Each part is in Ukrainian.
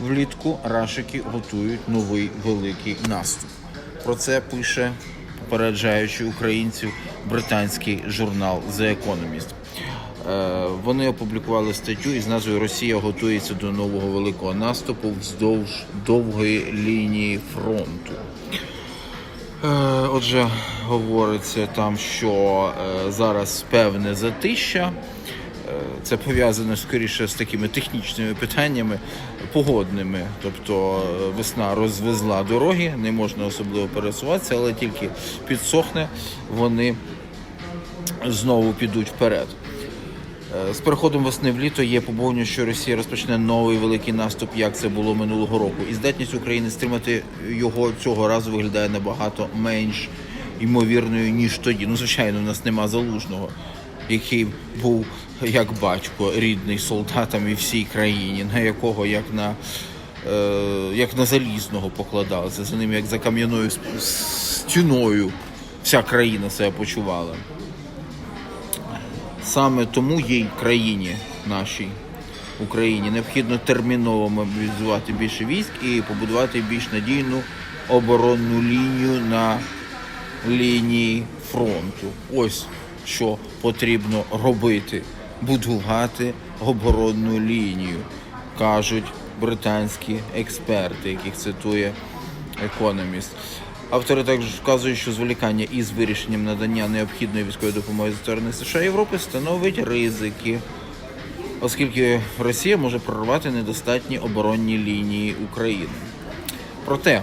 Влітку рашики готують новий великий наступ. Про це пише, попереджаючи українців, британський журнал The Economist. Е, Вони опублікували статтю із назвою Росія готується до нового великого наступу вздовж довгої лінії фронту. Е, Отже, говориться там, що е, зараз певне затища. Це пов'язано скоріше з такими технічними питаннями, погодними. Тобто е, весна розвезла дороги, не можна особливо пересуватися, але тільки підсохне, вони знову підуть вперед. Е, З переходом весни в літо є побоювання, що Росія розпочне новий великий наступ, як це було минулого року. І здатність України стримати його цього разу виглядає набагато менш ймовірною, ніж тоді. Ну, звичайно, у нас нема залужного, який був як батько, рідний солдатам і всій країні, на якого як на, е, як на залізного покладалися. За ним як за кам'яною стіною вся країна себе почувала. Саме тому їй країні нашій Україні необхідно терміново мобілізувати більше військ і побудувати більш надійну оборонну лінію на лінії фронту. Ось що потрібно робити: будувати оборонну лінію, кажуть британські експерти, яких цитує економіст. Автори також вказують, що зволікання із вирішенням надання необхідної військової допомоги зі сторони США Європи становить ризики, оскільки Росія може прорвати недостатні оборонні лінії України. Проте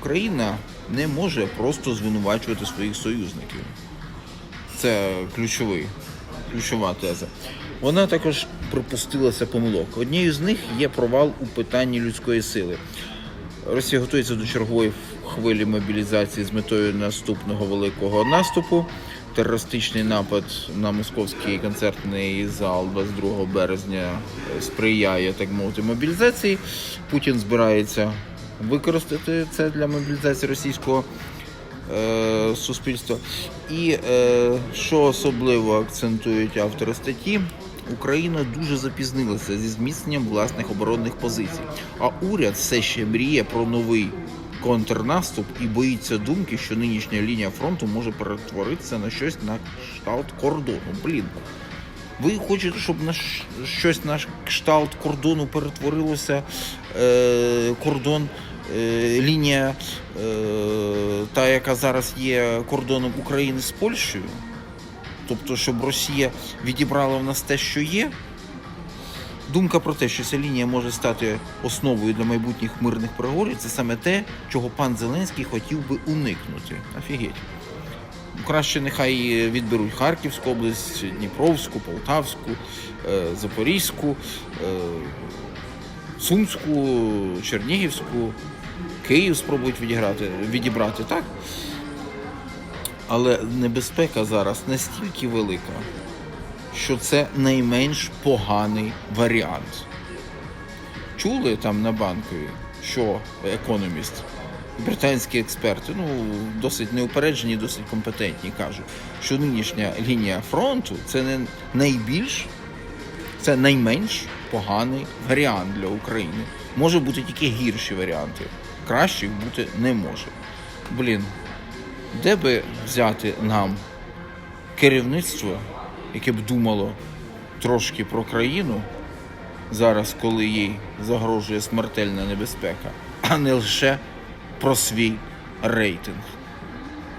Україна не може просто звинувачувати своїх союзників. Це ключовий, ключова теза. Вона також припустилася помилок. Однією з них є провал у питанні людської сили. Росія готується до чергової хвилі мобілізації з метою наступного великого наступу. Терористичний напад на московський концертний зал 22 березня сприяє, так мовити, мобілізації. Путін збирається використати це для мобілізації російського суспільства. І е, що особливо акцентують автори статті, Україна дуже запізнилася зі зміцненням власних оборонних позицій. А уряд все ще мріє про новий контрнаступ і боїться думки, що нинішня лінія фронту може перетворитися на щось на кшталт кордону. Блін. Ви хочете, щоб на щось на кшталт кордону перетворилося е, кордон, е, лінія, е, та, яка зараз є кордоном України з Польщею? Тобто, щоб Росія відібрала в нас те, що є? Думка про те, що ця лінія може стати основою для майбутніх мирних переговорів, це саме те, чого пан Зеленський хотів би уникнути. Офігеть. Краще нехай відберуть Харківську область, Дніпровську, Полтавську, е, Запорізьку, е, Сумську, Чернігівську, Київ спробують відіграти, відібрати, так? Але небезпека зараз настільки велика, що це найменш поганий варіант. Чули там на банкові, що економіст, британські експерти, ну досить неупереджені, досить компетентні, кажуть, що нинішня лінія фронту це не найбільш, це найменш поганий варіант для України. Може бути тільки гірші варіанти. Кращих бути не може. Блін, де би взяти нам керівництво, яке б думало трошки про країну зараз, коли їй загрожує смертельна небезпека, а не лише про свій рейтинг.